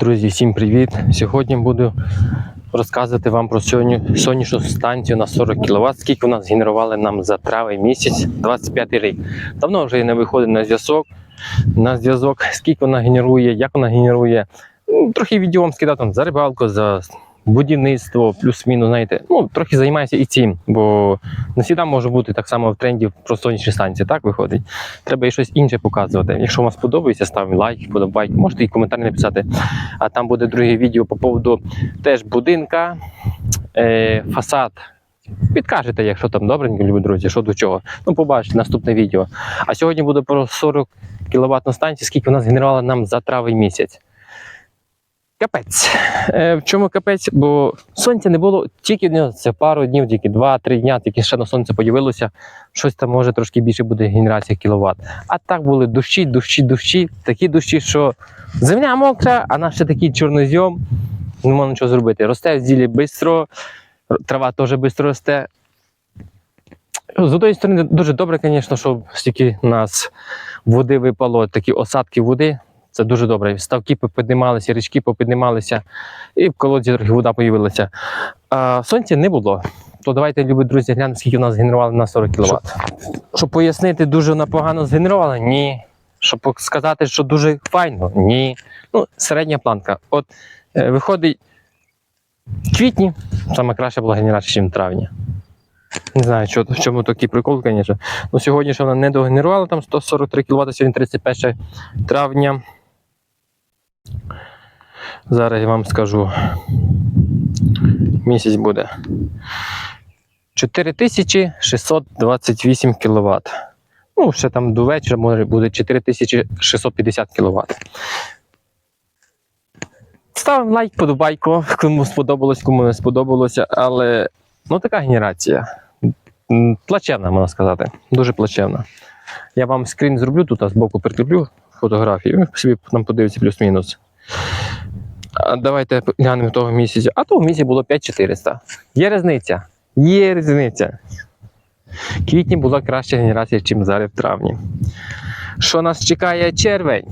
Друзі, всім привіт! Сьогодні буду розказувати вам про сонячну станцію на 40 кВт, скільки вона згенерували нам за травень місяць 25 рік. Давно вже не виходить на зв'язок. На зв'язок, скільки вона генерує, як вона генерує. Ну, Трохи відео вам скидав за рибалку, за будівництво, плюс-мінус, знаєте. Ну, трохи займаюся і цим, бо не завжди може бути так само в тренді про сонячні станції, так виходить. Треба і щось інше показувати. Якщо вам сподобається, ставимо лайк, подобайк, можете і коментар написати. А там буде друге відео по поводу теж будинка, е, фасад. Підкажете, якщо там добренько, любі друзі, що до чого. Ну, побачите наступне відео. А сьогодні буде про 40 кВт станцію, скільки вона згенерувала нам за травень місяць. Капець. Е, в чому капець? Бо сонця не було тільки ну, це пару днів, тільки 2-3 дня, тільки ще на сонце подивилося. Щось там може трошки більше буде генерація кіловат. А так були дощі, дощі, дощі, такі дощі, що земля мокра, а наш ще такий чорнозйом. Не можна нічого зробити. Росте в зілі швидко, трава теж швидко росте. З однієї сторони, дуже добре, звісно, що стільки нас води випало, такі осадки води. Це дуже добре. Ставки попіднімалися, річки попіднімалися, і в колодязі трохи вода появилася. А сонця не було. То давайте, любі друзі, глянемо, скільки у нас згенерували на 40 кВт. Щоб пояснити, дуже вона погано згенерувала? Ні. Щоб сказати, що дуже файно? Ні. Ну, середня планка. От е, виходить в квітні, саме краще була генерація, ніж в травні. Не знаю, що, в чому такий прикол, звісно. Ну, сьогодні що вона не догенерувала там 143 кВт, сьогодні 31 травня. Зараз я вам скажу. Місяць буде. 4628 кВт. Ну, ще там до вечора може буде 4650 кВт. Ставимо лайк, подобайку, кому сподобалось, кому не сподобалося, але ну така генерація. Плачевна, можна сказати. Дуже плачевна. Я вам скрін зроблю тут, а збоку прикріплю фотографію. Ви собі нам подивіться плюс-мінус. Давайте глянемо того місяця. А того місяця було 5400. Є різниця. Є різниця. В квітні була краща генерація, ніж зараз в травні. Що нас чекає червень?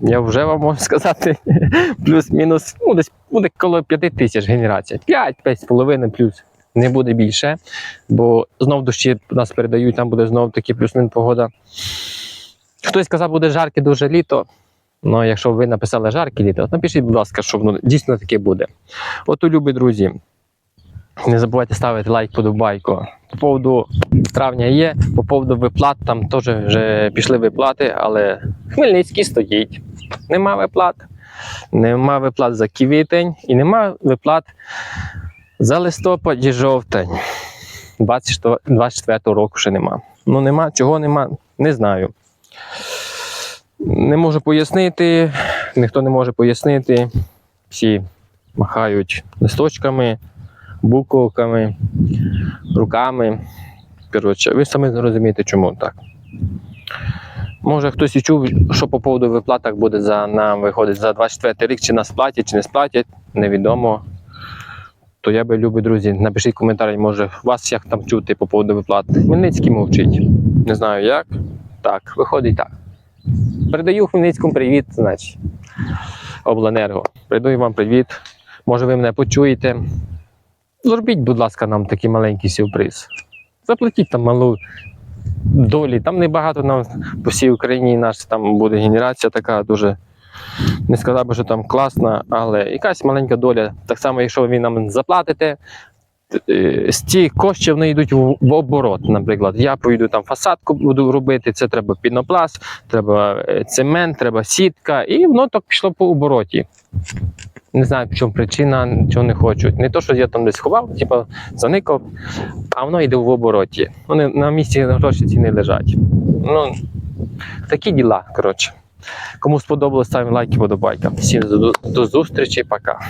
Я вже вам можу сказати, плюс-мінус, ну, десь буде коло 5 тисяч генерація. 5, 5,5 плюс. Не буде більше, бо знов дощі нас передають, там буде знов таки плюс-мінус погода. Хтось сказав, буде жарке дуже літо. Ну, якщо ви написали жарке літо, напишіть, будь ласка, що воно дійсно таке буде. От, любі друзі, не забувайте ставити лайк, подобайку. По поводу травня є, по поводу виплат, там теж вже пішли виплати, але Хмельницький стоїть. Нема виплат. Нема виплат за квітень і нема виплат за листопад і жовтень. 24 року ще нема. Ну нема, чого нема, не знаю. Не можу пояснити, ніхто не може пояснити. Всі махають листочками, буковками, руками. Коротше, ви самі зрозумієте, чому так. Може хтось і чув, що по поводу виплаток буде за нам виходить за 24 рік, чи нас платять, чи не сплатять, невідомо. То я би, любі друзі, напишіть коментарі, може, вас як там чути по поводу виплат. Хмельницький мовчить. Не знаю як. Так, виходить так. Передаю Хмельницькому привіт, значить, обленерго. Передаю вам привіт. Може, ви мене почуєте. Зробіть, будь ласка, нам такий маленький сюрприз. Заплатіть там малу долі. Там небагато нам по всій Україні наша там буде генерація така дуже. Не сказав би, що там класна, але якась маленька доля. Так само, якщо ви нам заплатите, з ці кошти вони йдуть в, оборот. Наприклад, я поїду там фасадку буду робити, це треба пінопласт, треба е, цемент, треба сітка, і воно так пішло по обороті. Не знаю, в чому причина, чого не хочуть. Не то, що я там десь ховав, типу заникав, а воно йде в обороті. Вони на місці гроші ці не лежать. Ну, такі діла, коротше. Кому сподобалось, ставимо лайки, подобайка. Всім до зустрічі, пока.